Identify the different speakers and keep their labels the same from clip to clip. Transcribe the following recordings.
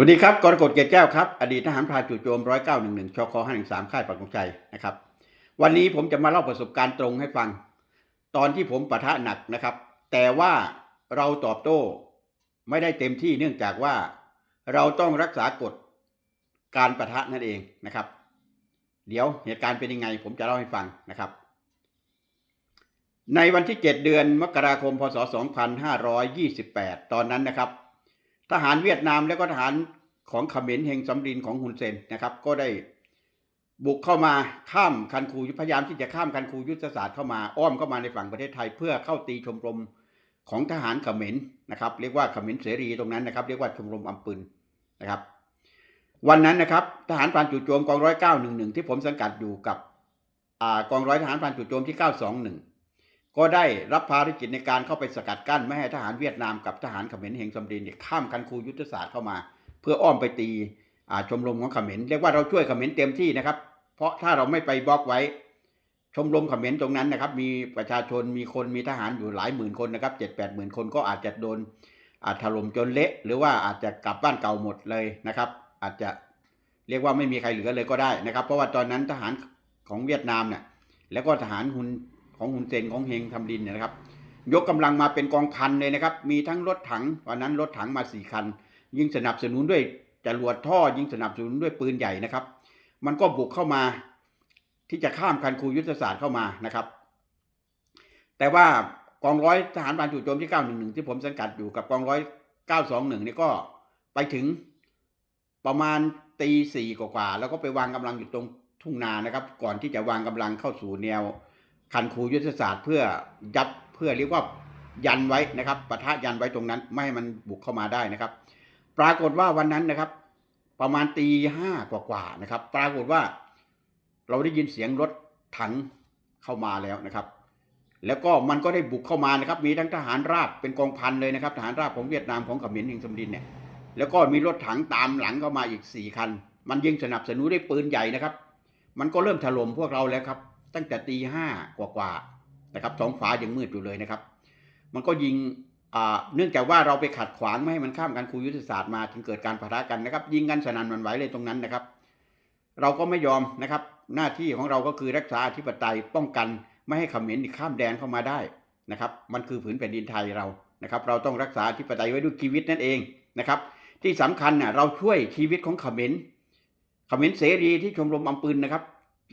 Speaker 1: วัสดีครับกรกฎเกตแก้วครับ อดีตทหารพรานจู่โจมร้อยเก้าหนึ่งหนึ่งชคห้าหนึ่งสามค่ายปักงชัยนะครับ วันนี้ผมจะมาเล่าประสบการณ์ตรงให้ฟัง ตอนที่ผมปะทะหนักนะครับ แต่ว่าเราตอบโต้ไม่ได้เต็มที่เนื่องจากว่าเราต้องรักษากฎการปะทะนั่นเองนะครับ เดี๋ยวเหตุการณ์เป็นยังไง ผมจะเล่าให้ฟังนะครับ ในวันที่ 7 เดือนมกราคมพศ 2528 ตอนนั้นนะครับทหารเวียดนามและก็ทหาร ของเขมรเฮงสำรินของฮุนเซนนะครับ ก็ได้บุกเข้ามาข้ามคันคูพยายามที่จะข้ามคันคูยุทธศาสตร์เข้ามาอ้อมเข้ามาในฝั่งประเทศไทย เพื่อเข้าตีชมรมของทหารเขมรนะครับ เรียกว่าเขมรเสรีตรงนั้นนะครับ เรียกว่าชมรมอัมปืนนะครับ วันนั้นนะครับทหารพรานจู่โจมกองร้อยเก้าหนึ่งหนึ่งที่ผมสังกัดอยู่กับอกองร้อยทหารพรานจู่โจมที่เก้าสองหนึ่งก็ได้รับภารกิจในการเข้าไปสกัดกั้นไม่ให้ทหารเวียดนามกับทหารเขมรเฮงสำรินเนี่ยข้ามคันคูยุทธศาสตร์เข้ามา พื่ออ้อมไปตีชมรมของเขมรเรียกว่าเราช่วยเขมรเต็มที่นะครับ เพราะถ้าเราไม่ไปบล็อกไว้ ชมรมเขมรตรงนั้นนะครับ มีประชาชนมีคนมีทหารอยู่หลายหมื่นคนนะครับเจ็ดแปดหมื่นคนก็อาจจะโดนอาจถล่มจนเละ หรือว่าอาจจะกลับบ้านเก่าหมดเลยนะครับ อาจจะเรียกว่าไม่มีใครเหลือเลยก็ได้นะครับ เพราะว่าตอนนั้นทหารของเวียดนามเนี่ยแล้วก็ทหารฮุนของฮุนเซนของเฮงทำดินเนี่ยนะครับ ยกกำลังมาเป็นกองพันเลยนะครับ มีทั้งรถถังวันนั้นรถถังมาสี่คัน ยิงสนับสนุนด้วยจรวดท่อยิงสนับสนุนด้วยปืนใหญ่นะครับ มันก็บุกเข้ามาที่จะข้ามคันคูยุทธศาสตร์เข้ามานะครับ แต่ว่ากองร้อยทหารพรานจู่โจมที่ 911 ที่ผมสังกัดอยู่กับกองร้อย 921 นี่ก็ไปถึงประมาณตีสี่กว่าๆแล้วก็ไปวางกำลังอยู่ตรงทุ่งนานะครับ ก่อนที่จะวางกำลังเข้าสู่แนวคันคูยุทธศาสตร์ เพื่อยับเพื่อเรียกว่ายันไว้นะครับปะทะยันไว้ตรงนั้น ไม่ให้มันบุกเข้ามาได้นะครับ ปรากฏว่าวันนั้นนะครับ ประมาณตีห้ากว่าๆนะครับ ปรากฏว่าเราได้ยินเสียงรถถังเข้ามาแล้วนะครับ แล้วก็มันก็ได้บุกเข้ามานะครับ มีทั้งทหารราบเป็นกองพันเลยนะครับ ทหารราบของเวียดนามของเขมรเฮงสำรินเนี่ย แล้วก็มีรถถังตามหลังเข้ามาอีกสี่คัน มันยิงสนับสนุนด้วยปืนใหญ่นะครับ มันก็เริ่มถล่มพวกเราแล้วครับ ตั้งแต่ตีห้ากว่าๆนะครับท้องฟ้ายังมืดอยู่เลยนะครับ มันก็ยิง เนื่องจากว่าเราไปขัดขวางไม่ให้มันข้ามกันคูยุทธศาสตร์มาถึงเกิดการปะทะกันนะครับ ยิงกันสนั่นหวันไหวเลยตรงนั้นนะครับ เราก็ไม่ยอมนะครับ หน้าที่ของเราก็คือรักษาอธิปไตยป้องกัน ไม่ให้เขมรข้ามแดนเข้ามาได้นะครับ มันคือผืนแผ่นดินไทยเรานะครับ เราต้องรักษาอธิปไตยไว้ด้วยชีวิตนั่นเองนะครับ ที่สำคัญน่ะเราช่วยชีวิตของเขมรเขมรเสรีที่ชมรมอัมปืนนะครับ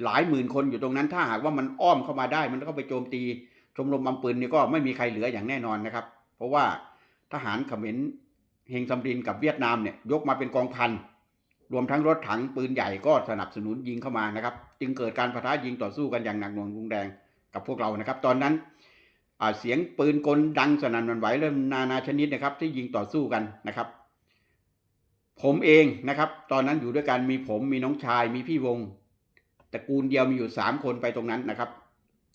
Speaker 1: หลายหมื่นคนอยู่ตรงนั้นถ้าหากว่ามันอ้อมเข้ามาได้ มันก็ไปโจมตีชมรมอัมปืนนี่ก็ไม่มีใครเหลืออย่างแน่นอนนะครับ เพราะว่าทหารเขมรเฮงซัมรินกับเวียดนามเนี่ยยกมาเป็นกองพันรวมทั้งรถถังปืนใหญ่ก็สนับสนุนยิงเข้ามานะครับ จึงเกิดการปะทะยิงต่อสู้กันอย่างหนักหน่วงรุนแรงกับพวกเรานะครับ ตอนนั้นเสียงปืนกลดังสนั่นหวันไหวเริ่มนานาชนิดนะครับ ที่ยิงต่อสู้กันนะครับ ผมเองนะครับ ตอนนั้นอยู่ด้วยกันมีผมมีน้องชายมีพี่วงตระกูลเดียวมีอยู่สามคนไปตรงนั้นนะครับ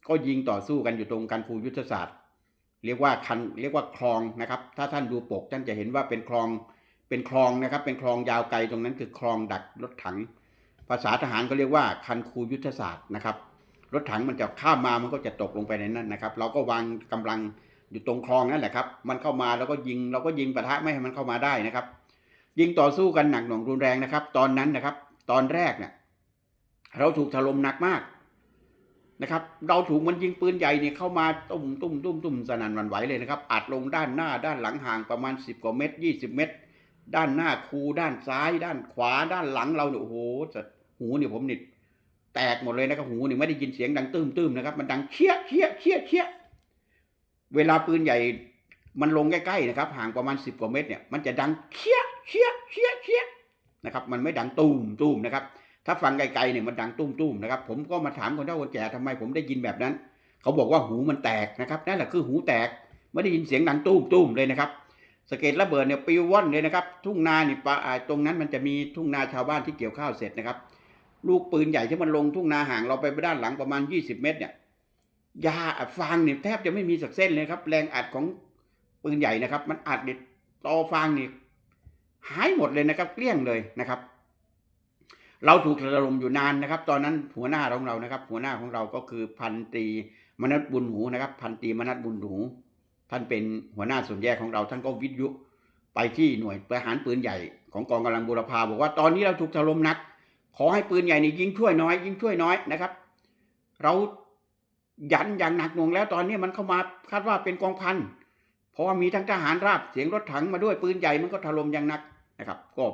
Speaker 1: ก็ยิงต่อสู้กันอยู่ตรงกันคูยุทธศาสตร์ เรียกว่าคันเรียกว่าคลองนะครับ ถ้าท่านดูปกท่านจะเห็นว่าเป็นคลองเป็นคลองนะครับ เป็นคลองยาวไกลตรงนั้นคือคลองดักรถถัง ภาษาทหารก็เรียกว่าคันคูยุทธศาสตร์นะครับ รถถังมันจะข้ามมามันก็จะตกลงไปในนั้นนะครับ เราก็วางกำลังอยู่ตรงคลองนั่นแหละครับ มันเข้ามาแล้วก็ยิงเราก็ยิงปะทะไม่ให้มันเข้ามาได้นะครับ ยิงต่อสู้กันหนักหน่วงรุนแรงนะครับ ตอนนั้นนะครับ ตอนแรกเนี่ยเราถูกถล่มหนักมาก นะครับเราถูกมันยิงปืนใหญ่เนี่ยเข้ามาตุ้มตุ้มตุ้มตุ้มสนั่นวันไหวเลยนะครับอัดลงด้านหน้าด้านหลังห่างประมาณสิบกว่าเมตรยี่สิบเมตร ด้านหน้าคูด้านซ้าย ด้านขวาด้านหลังเราเนี่ยโอ้โหจะหูเนี่ยผมนี่แตกหมดเลยนะครับหูนี่ไม่ได้ยินเสียงดังตื้มตื้มนะครับ มันดังเชี่ยเชี่ยเชี่ยเชี่ยเวลาปืนใหญ่มันลงใกล้ๆนะครับ ห่างประมาณสิบกว่าเมตรเนี่ยมันจะดังเชี่ยเชี่ยเชี่ยเชี่ยนะครับ มันไม่ดังตูมตูมนะครับ ถ้าฟังไกลๆเนี่ยมันดังตุ้มตุ้มนะครับ ผมก็มาถามคนเฒ่าคนแก่ทำไมผมได้ยินแบบนั้น เขาบอกว่าหูมันแตกนะครับนั่นแหละคือหูแตกไม่ได้ยินเสียงดังตุ้มตุ้มเลยนะครับสะเก็ดระเบิดเนี่ยปิวว่อนเลยนะครับ ทุ่งนานี่ปะอ่าตรงนั้นมันจะมีทุ่งนาชาวบ้านที่เกี่ยวข้าวเสร็จนะครับ ลูกปืนใหญ่ที่มันลงทุ่งนาห่างเราไปด้านหลังประมาณ 20 เมตรเนี่ยยาฟางเนี่ยแทบจะไม่มีสักเส้นเลยครับ แรงอัดของปืนใหญ่นะครับ มันอัดเนี่ยตอฟางนี่หายหมดเลยนะครับ เกลี้ยงเลยนะครับ เราถูกระดมอยู่นานนะครับ ตอนนั้นหัวหน้าของเรานะครับ หัวหน้าของเราก็คือพันตรีมนัสบุญหูนะครับ พันตรีมนัสบุญหูท่านเป็นหัวหน้าส่วนแยกของเรา ท่านก็วิทยุไปที่หน่วยประหารปืนใหญ่ของกองกำลังบูรพาบอกว่าตอนนี้เราถูกถล่มหนัก ขอให้ปืนใหญ่นี่ยิงช่วยน้อย ยิงช่วยน้อยนะครับ เรายันอย่างหนักหน่วงแล้วตอนนี้มันเข้ามาคาดว่าเป็นกองพันเพราะว่ามีทั้งทหารราบเสียงรถถังมาด้วยปืนใหญ่มันก็ถล่มอย่างหนักนะครับก็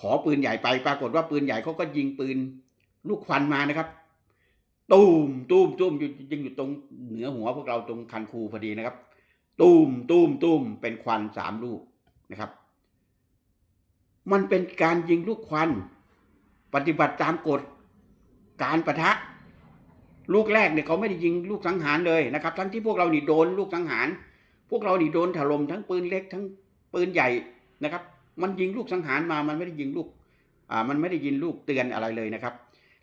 Speaker 1: ขอปืนใหญ่ไปปรากฏว่าปืนใหญ่เขาก็ยิงปืน ลูกควันมานะครับ ตูมตูมตูมอยู่ยิงอยู่ตรงเหนือหัวพวกเราตรงคันคูพอดีนะครับ ตูมตูมตูมเป็นควันสามลูกนะครับ มันเป็นการยิงลูกควัน ปฏิบัติตามกฎการประทะ ลูกแรกเนี่ยเขาไม่ได้ยิงลูกสังหารเลยนะครับ ทั้งที่พวกเรานี่โดนลูกสังหาร พวกเรานี่โดนถล่มทั้งปืนเล็กทั้งปืนใหญ่นะครับ มันยิงลูกสังหารมา มันไม่ได้ยิงลูก อ่า มันไม่ได้ยิงลูกเตือนอะไรเลยนะครับ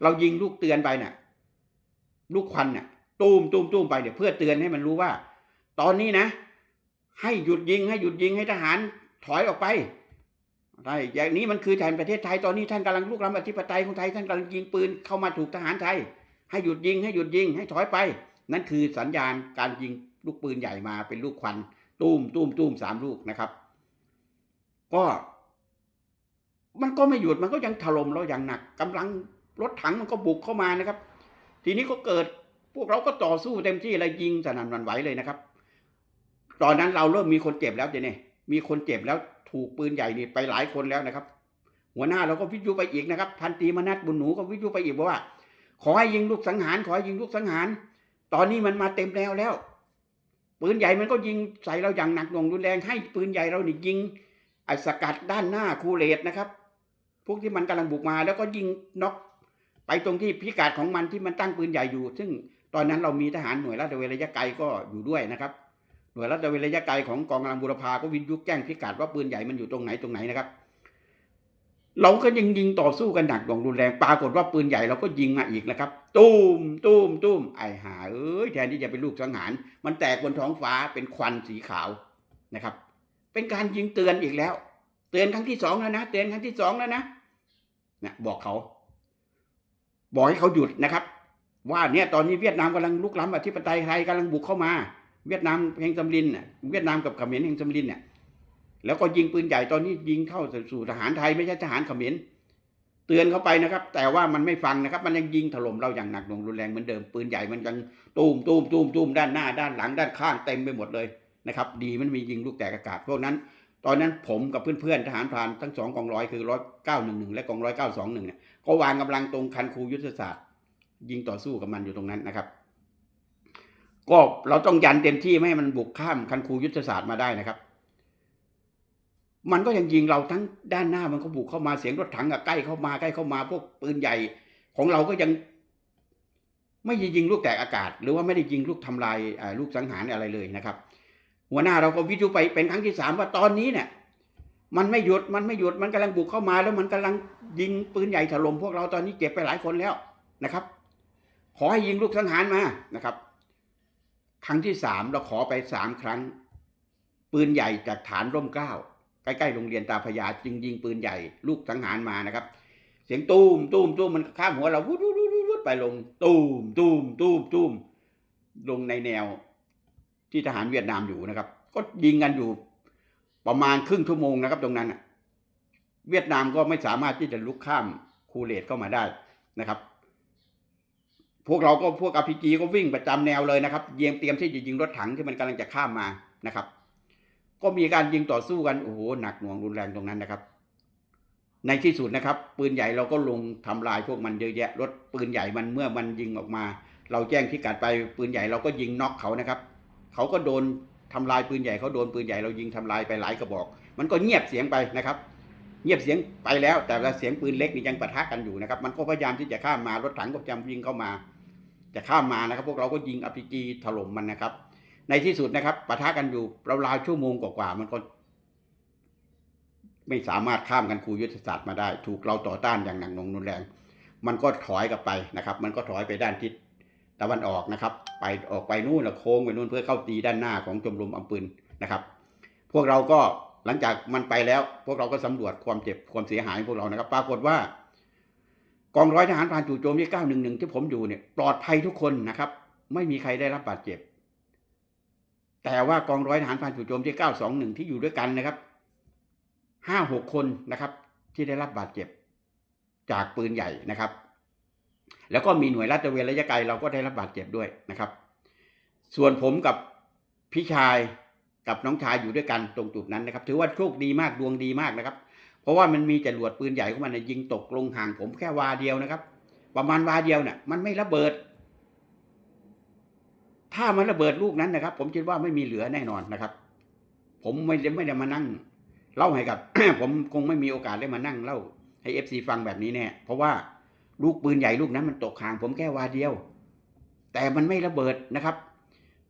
Speaker 1: เรายิงลูกเตือนไปเนี่ยลูกควันเนี่ยตูมตูมตูมไปเนี่ยเพื่อเตือนให้มันรู้ว่า ตอนนี้นะ ให้หยุดยิงให้หยุดยิงให้ทหารถอยออกไปใช่อย่างนี้มันคือแทนประเทศไทยตอนนี้ท่านกำลังลุกล้ำอธิปไตยของไทยท่านกำลังยิงปืนเข้ามาถูกทหารไทย ให้หยุดยิงให้หยุดยิงให้ถอยไป นั่นคือสัญญาณการยิงลูกปืนใหญ่มาเป็นลูกควันตูมตูมตูมสามลูกนะครับ ก็ มันก็ไม่หยุดมันก็ยังถล่มเราอย่างหนักกำลังรถถังมันก็บุกเข้ามานะครับ ทีนี้ก็เกิดพวกเราก็ต่อสู้เต็มที่เลยยิงสนั่นวันไหวเลยนะครับ ตอนนั้นเราเริ่มมีคนเจ็บแล้วเจเนี่ยมีคนเจ็บแล้วถูกปืนใหญ่นี่ไปหลายคนแล้วนะครับ หัวหน้าเราก็วิทยุไปอีกนะครับ พันตีมนัทบุญหนูก็วิทยุไปอีกบอกว่า ขอให้ยิงลูกสังหาร ขอให้ยิงลูกสังหาร ตอนนี้มันมาเต็มแล้วแล้ว ปืนใหญ่มันก็ยิงใส่เราอย่างหนักหน่วงรุนแรงให้ปืนใหญ่เรานี่ยิง ไอ้สกัดด้านหน้าคูเลตนะครับ พวกที่มันกำลังบุกมา แล้วก็ยิงน็อกไปตรงที่พิกัดของมันที่มันตั้งปืนใหญ่อยู่ ซึ่งตอนนั้นเรามีทหารหน่วยลาดตระเวนระยะไกลก็อยู่ด้วยนะครับ หน่วยลาดตระเวนระยะไกลของกองกำลังบูรพาก็วิทยุแจ้งพิกัดว่าปืนใหญ่มันอยู่ตรงไหนตรงไหนนะครับ เราก็ยังยิงต่อสู้กันหนักหน่วงรุนแรงปรากฏว่าปืนใหญ่เราก็ยิงมาอีกนะครับตูมตูมตูมไอหาเอ้ยแทนที่จะเป็นลูกสังหาร มันแตกบนท้องฟ้าเป็นควันสีขาวนะครับ เป็นการยิงเตือนอีกแล้ว เตือนครั้งที่สองแล้วนะ เตือนครั้งที่สองแล้วนะนะบอกเขา บอกให้เขาหยุดนะครับ ว่าเนี่ยตอนนี้เวียดนามกำลังลุกล้ำอธิปไตยไทยกำลังบุกเข้ามา เวียดนามแห่งสำลินเวียดนามกับเขมรแห่งสำลินเนี่ยแล้วก็ยิงปืนใหญ่ตอนนี้ยิงเข้าสู่ทหารไทยไม่ใช่ทหารเขมรเตือนเขาไปนะครับ แต่ว่ามันไม่ฟังนะครับ มันยังยิงถล่มเราอย่างหนักหน่วงรุนแรงเหมือนเดิมปืนใหญ่มันยังตูมตูมตูมตูมด้านหน้าด้านหลังด้านข้างเต็มไปหมดเลย นะครับดีมันมียิงลูกแตกอากาศพวกนั้น ตอนนั้นผมกับเพื่อนๆทหารพรานทั้งสองกองร้อยคือร้อยเก้าหนึ่งหนึ่งและกองร้อยเก้าสองหนึ่งเนี่ยก็วางกำลังตรงคันคูยุทธศาสตร์ ยิงต่อสู้กับมันอยู่ตรงนั้นนะครับ ก็เราต้องยันเต็มที่ไม่ให้มันบุกข้ามคันคูยุทธศาสตร์มาได้นะครับ มันก็ยังยิงเราทั้งด้านหน้ามันก็บุกเข้ามาเสียงรถถังอะใกล้เข้ามาใกล้เข้ามา พวกปืนใหญ่ของเราก็ยังไม่ยิงลูกแตกอากาศ หรือว่าไม่ได้ยิงลูกทำลายลูกสังหารอะไรเลยนะครับ หัวหน้าเราก็วิทยุไปเป็นครั้งที่สามว่าตอนนี้เนี่ยมันไม่หยุดมันไม่หยุดมันกำลังบุกเข้ามาแล้วมันกำลังยิงปืนใหญ่ถล่มพวกเราตอนนี้เจ็บไปหลายคนแล้วนะครับ ขอให้ยิงลูกสังหารมานะครับ ครั้งที่สามเราขอไปสามครั้ง ปืนใหญ่จากฐานร่มเกล้าใกล้ๆโรงเรียนตาพยาจึงยิงปืนใหญ่ลูกสังหารมานะครับ เสียงตูมตูมตูมมันข้ามหัวเราวุดวุดวุดวุดวุดไปลงตูมตูมตูมตูมลงในแนว ที่ทหารเวียดนามอยู่นะครับ ก็ยิงกันอยู่ประมาณครึ่งชั่วโมงนะครับ ตรงนั้นเวียดนามก็ไม่สามารถที่จะลุกข้ามคูเลตเข้ามาได้นะครับ พวกเราก็พวกอพีก็วิ่งประจำแนวเลยนะครับเยียมเตรียมที่จะยิงรถถังที่มันกำลังจะข้ามมานะครับ ก็มีการยิงต่อสู้กันโอ้โหหนักหน่วงรุนแรงตรงนั้นนะครับ ในที่สุดนะครับ ปืนใหญ่เราก็ลงทำลายพวกมันเยอะแยะรถปืนใหญ่มันเมื่อมันยิงออกมา เราแจ้งพิกัดไปปืนใหญ่เราก็ยิงน็อกเขานะครับ เขาก็โดนทำลายปืนใหญ่เขาโดนปืนใหญ่เรายิงทำลายไปหลายกระบอก มันก็เงียบเสียงไปนะครับ เงียบเสียงไปแล้ว แต่ละเสียงปืนเล็กนี่ยังปะทะกันอยู่นะครับ มันก็พยายามที่จะข้ามมารถถังก็พยายามยิงเข้ามา จะข้ามมานะครับ พวกเราก็ยิงอ p พีถล่มมันนะครับ ในที่สุดนะครับปะทะกันอยู่ราวๆชั่วโมงกว่าๆมันก็ไม่สามารถข้ามกันคูยุทธศาสตร์มาได้ ถูกเราต่อต้านอย่างหนักหน่วงรุนแรง มันก็ถอยกลับไปนะครับ มันก็ถอยไปด้านทิศตะวันออกนะครับ ไปออกไปนู่นแล้วโค้งไปนู่นเพื่อเข้าตีด้านหน้าของชมรมอำปืนนะครับ พวกเราก็หลังจากมันไปแล้ว พวกเราก็สำรวจความเจ็บความเสียหายของพวกเรานะครับ ปรากฏว่ากองร้อยทหารพรานจู่โจมที่911 ที่ผมอยู่เนี่ยปลอดภัยทุกคนนะครับ ไม่มีใครได้รับบาดเจ็บ แต่ว่ากองร้อยทหารพรานจู่โจมที่ 921 ที่อยู่ด้วยกันนะครับห้าหกคนนะครับ ที่ได้รับบาดเจ็บ จากปืนใหญ่นะครับ แล้วก็มีหน่วยลาดตระเวนระยะไกลเราก็ได้รับบาดเจ็บด้วยนะครับ ส่วนผมกับพี่ชายกับน้องชายอยู่ด้วยกันตรงจุดนั้นนะครับ ถือว่าโชคดีมากดวงดีมากนะครับ เพราะว่ามันมีจรวดปืนใหญ่ของมันนะยิงตกลงห่างผมแค่วาเดียวนะครับ ประมาณวาเดียวเนี่ยมันไม่ระเบิด ถ้ามันระเบิดลูกนั้นนะครับ ผมคิดว่าไม่มีเหลือแน่นอนนะครับ ผมไม่ได้ไม่ได้มานั่ง เล่าให้กับ ผมคงไม่มีโอกาสได้มานั่งเล่าให้เอฟซีฟังแบบนี้แน่เพราะว่า ลูกปืนใหญ่ลูกนั้นมันตกห่างผมแค่วาเดียว แต่มันไม่ระเบิดนะครับ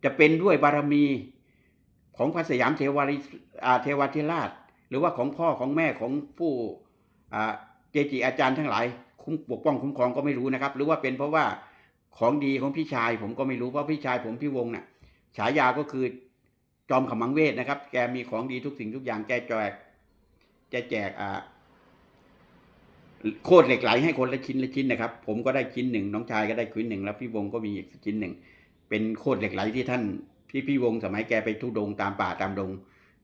Speaker 1: จะเป็นด้วยบารมีของพระสยามเทวาริเทวาธิราช หรือว่าของพ่อของแม่ของผู้เจจิอาจารย์ทั้งหลาย คุ้มปกป้องคุ้มครองก็ไม่รู้นะครับ หรือว่าเป็นเพราะว่าของดีของพี่ชาย ผมก็ไม่รู้เพราะพี่ชายผมพี่วงน่ะฉายาก็คือจอมขมังเวทนะครับ แกมีของดีทุกสิ่งทุกอย่างแกแจกจะแจกอ่า โคตรเหล็กไหลให้คนละชิ้นละชิ้นนะครับ ผมก็ได้ชิ้นหนึ่งน้องชายก็ได้ชิ้นหนึ่งแล้วพี่วงก็มีอีกชิ้นหนึ่งเป็นโคตรเหล็กไหลที่ท่านพี่พี่วงสมัยแกไปทุดงตามป่าตามดง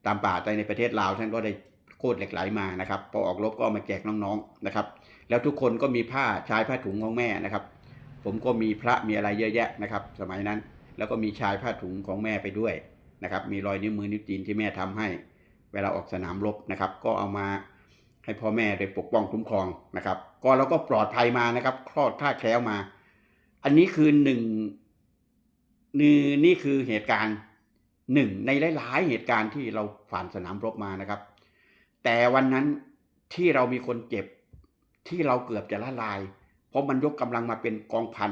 Speaker 1: ตามป่าในประเทศลาวท่านก็ได้โคตรเหล็กไหลมานะครับพอออกรบก็มาแจกน้องๆนะครับ แล้วทุกคนก็มีผ้าชายผ้าถุงของแม่นะครับ ผมก็มีพระมีอะไรเยอะแยะนะครับ สมัยนั้นแล้วก็มีชายผ้าถุงของแม่ไปด้วยนะครับ มีรอยนิ้วมือนิ้วตีนที่แม่ทำให้ เวลาออกสนามรบนะครับ ก็เอามา ให้พ่อแม่ได้ปกป้องคุ้มครองนะครับ ก็เราก็ปลอดภัยมานะครับ คลอดท่าแคล้วมา อันนี้คือหนึ่งนี่นี่คือเหตุการณ์หนึ่งในหลาย ๆ เหตุการณ์ที่เราผ่านสนามรบมานะครับ แต่วันนั้นที่เรามีคนเจ็บที่เราเกือบจะละลาย เพราะมันยกกำลังมาเป็นกองพัน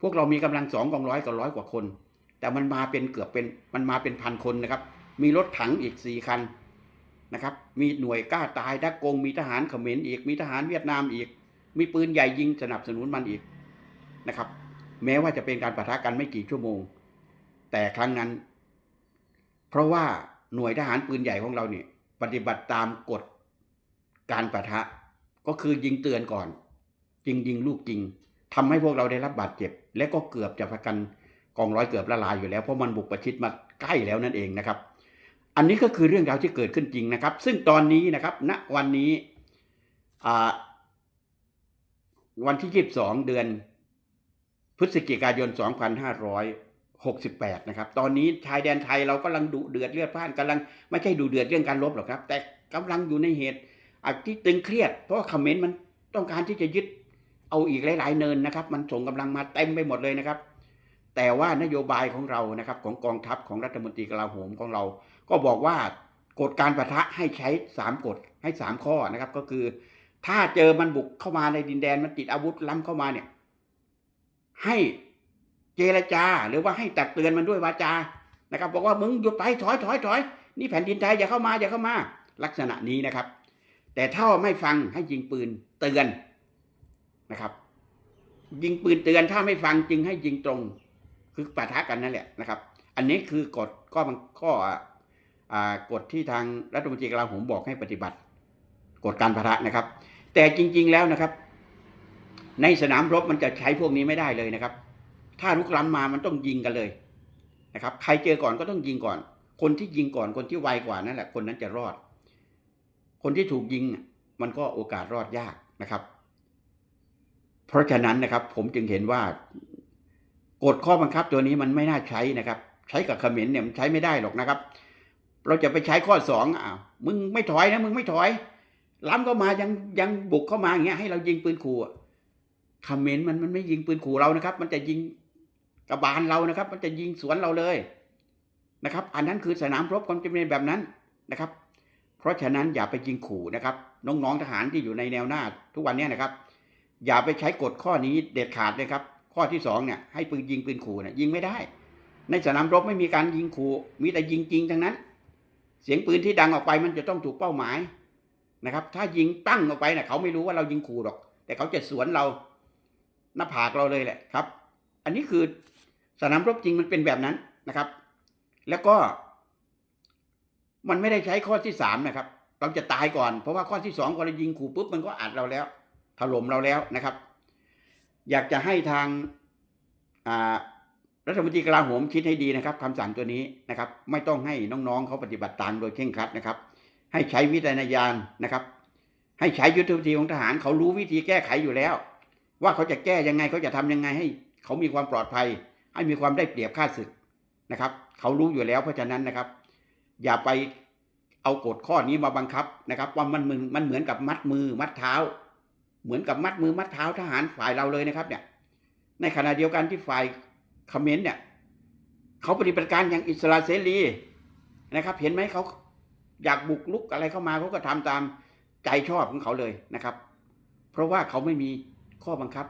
Speaker 1: พวกเรามีกำลังสองกองร้อยกับร้อยกว่าคน แต่มันมาเป็นเกือบเป็นมันมาเป็นพันคนนะครับ มีรถถังอีกสี่คัน นะครับ มีหน่วยกล้าตายดักกง มีทหารเขมรอีก มีทหารเวียดนามอีก มีปืนใหญ่ยิงสนับสนุนมันอีกนะครับ แม้ว่าจะเป็นการปะทะกันไม่กี่ชั่วโมง แต่ครั้งนั้น เพราะว่าหน่วยทหารปืนใหญ่ของเราเนี่ยปฏิบัติตามกฎการปะทะก็คือยิงเตือนก่อนยิงยิงลูกจริงทำให้พวกเราได้รับบาดเจ็บ และก็เกือบจะพักันกองร้อยเกือบละลายอยู่แล้วเพราะมันบุกประชิดมาใกล้แล้วนั่นเองนะครับ อันนี้ก็คือเรื่องราวที่เกิดขึ้นจริงนะครับ ซึ่งตอนนี้นะครับณวันนี้วันที่ 22 เดือน พฤศจิกายน 2568 นะครับ ตอนนี้ชายแดนไทยเรากำลังดุเดือดเลือดพล่านกำลังไม่ใช่ดุเดือดเรื่องการรบหรอกครับ แต่กำลังอยู่ในเหตุอะที่ตึงเครียด เพราะว่าเขมรมันต้องการที่จะยึดเอาอีกหลาย ๆ เนินนะครับ มันส่งกำลังมาเต็มไปหมดเลยนะครับ แต่ว่านโยบายของเรานะครับ ของกองทัพของรัฐมนตรีกลาโหมของเรา ก็บอกว่ากฎการประทะให้ใช้สามกฎให้สามข้อนะครับ ก็คือ ถ้าเจอมันบุกเข้ามาในดินแดนมันติดอาวุธล้ำเข้ามาเนี่ย ให้เจรจาหรือว่าให้ตักเตือนมันด้วยวาจานะครับ บอกว่ามึงหยุดไปถอยถอยถอยนี่แผ่นดินไทยอย่าเข้ามาอย่าเข้ามา ลักษณะนี้นะครับ แต่ถ้าไม่ฟังให้ยิงปืนเตือนนะครับ ยิงปืนเตือนถ้าไม่ฟังจึงให้ยิงตรง คือปะทะกันนั่นแหละนะครับ อันนี้คือกฎข้อบังข้อ กฎที่ทางรัฐมนตรีกลาโหมบอกให้ปฏิบัติกฎการปะทะนะครับ แต่จริง ๆแล้วนะครับ ในสนามรบมันจะใช้พวกนี้ไม่ได้เลยนะครับ ถ้าลุกล้ำมามันต้องยิงกันเลยนะครับ ใครเจอก่อนก็ต้องยิงก่อน คนที่ยิงก่อนคนที่ไวกว่านั่นแหละคนนั้นจะรอด คนที่ถูกยิงมันก็โอกาสรอดยากนะครับ เพราะฉะนั้นนะครับ ผมจึงเห็นว่ากฎข้อบังคับตัวนี้มันไม่น่าใช้นะครับ ใช้กับเขมรเนี่ยมันใช้ไม่ได้หรอกนะครับ เราจะไปใช้ข้อสองอะมึงไม่ถอยนะ มึงไม่ถอย ล้ำเข้ามายังยังบุกเข้ามาอย่างเงี้ยให้เรายิงปืนขู่คอะเขมรมันมันไม่ยิงปืนขู่เรานะครับ มันจะยิงกระบาลเรานะครับ มันจะยิงสวนเราเลยนะครับ อันนั้นคือสนามรบความจำเป็นแบบนั้นนะครับ เพราะฉะนั้นอย่าไปยิงขู่นะครับ น้องๆทหารที่อยู่ในแนวหน้า ทุกวันนี้นะครับ อย่าไปใช้กฎข้อนี้เด็ดขาดเลยครับ ข้อที่สองเนี่ยให้ปืนยิงปืนขู่เนี่ยยิงไม่ได้ ในสนามรบไม่มีการยิงขู่มีแต่ยิงจริงทั้งนั้น เสียงปืนที่ดังออกไปมันจะต้องถูกเป้าหมายนะครับ ถ้ายิงตั้งออกไปเนี่ยเขาไม่รู้ว่าเรายิงขู่หรอก แต่เขาจะสวนเราหน้าผากเราเลยแหละครับ อันนี้คือสนามรบจริงมันเป็นแบบนั้นนะครับ แล้วก็ มันไม่ได้ใช้ข้อที่สามนะครับ เราจะตายก่อน เพราะว่าข้อที่สองพอเรายิงขู่ปุ๊บมันก็อัดเราแล้วถล่มเราแล้วนะครับ อยากจะให้ทางอ่า รัฐมนตรีกลาโหมคิดให้ดีนะครับคำสั่งตัวนี้นะครับ ไม่ต้องให้น้องๆเขาปฏิบัติตามโดยเคร่งครัดนะครับ ให้ใช้วิจารณญาณนะครับ ให้ใช้ยุทธวิธีของทหารเขารู้วิธีแก้ไขอยู่แล้ว ว่าเขาจะแก้ยังไงเขาจะทำยังไงให้ เขามีความปลอดภัย ให้มีความได้เปรียบค่าศึกนะครับ เขารู้อยู่แล้วเพราะฉะนั้นนะครับ อย่าไปเอากฎข้อนี้มาบังคับนะครับ ว่ามันมันมันเหมือนกับมัดมือมัดเท้า เหมือนกับมัดมือมัดเท้าทหารฝ่ายเราเลยนะครับเนี่ยในขณะเดียวกันที่ฝ่าย เขมรเนี่ยเขาปฏิบัติการอย่างอิสระเสรีนะครับ เห็นไหมเขาอยากบุกลุกอะไรเข้ามาเขาก็ทำตามใจชอบของเขาเลยนะครับ เพราะว่าเขาไม่มีข้อบังคับ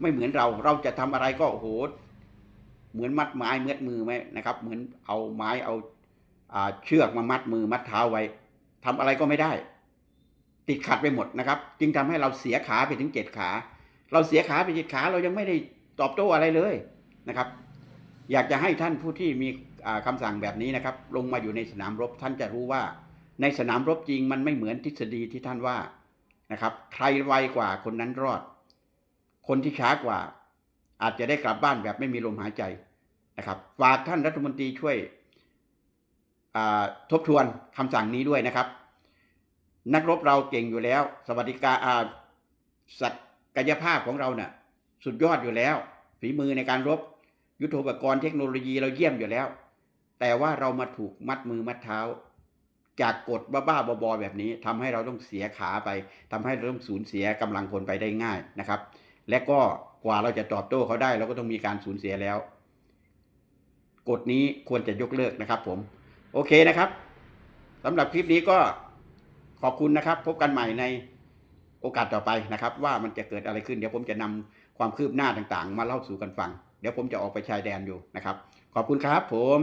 Speaker 1: ไม่เหมือนเราเราจะทำอะไรก็โอ้โหเหมือนมัดไม้เมือดมือไหมนะครับ เหมือนเอาไม้เอาอาเชือกมามัดมือมัดเท้าไว้ทำอะไรก็ไม่ได้ ติดขัดไปหมดนะครับ จึงทำให้เราเสียขาไปถึงเจ็ดขา เราเสียขาไปเจ็ดขาเรายังไม่ได้ตอบโต้อะไรเลย นะครับ อยากจะให้ท่านผู้ที่มีอ่าคำสั่งแบบนี้นะครับ ลงมาอยู่ในสนามรบท่านจะรู้ว่า ในสนามรบจริงมันไม่เหมือนทฤษฎีที่ท่านว่านะครับ ใครไวกว่าคนนั้นรอด คนที่ช้ากว่า อาจจะได้กลับบ้านแบบไม่มีลมหายใจนะครับฝากท่านรัฐมนตรีช่วยทบทวนคำสั่งนี้ด้วยนะครับ นักรบเราเก่งอยู่แล้ว สวัสดิการศักยภาพของเราเนี่ยสุดยอดอยู่แล้ว ฝีมือในการรบ ยุทโธปกรณ์เทคโนโลยีเราเยี่ยมอยู่แล้ว แต่ว่าเรามาถูกมัดมือมัดเท้า จากกฎบ้าๆบอๆแบบนี้ทำให้เราต้องเสียขาไปทำให้เราต้องสูญเสียกำลังคนไปได้ง่ายนะครับ และก็กว่าเราจะตอบโต้เขาได้เราก็ต้องมีการสูญเสียแล้ว กฎนี้ควรจะยกเลิกนะครับผม โอเคนะครับสำหรับคลิปนี้ก็ขอบคุณนะครับ พบกันใหม่ในโอกาสต่อไปนะครับ ว่ามันจะเกิดอะไรขึ้นเดี๋ยวผมจะนำ ความคืบหน้าต่างๆ มาเล่าสู่กันฟัง เดี๋ยวผมจะออกไปชายแดนอยู่นะครับ ขอบคุณครับผม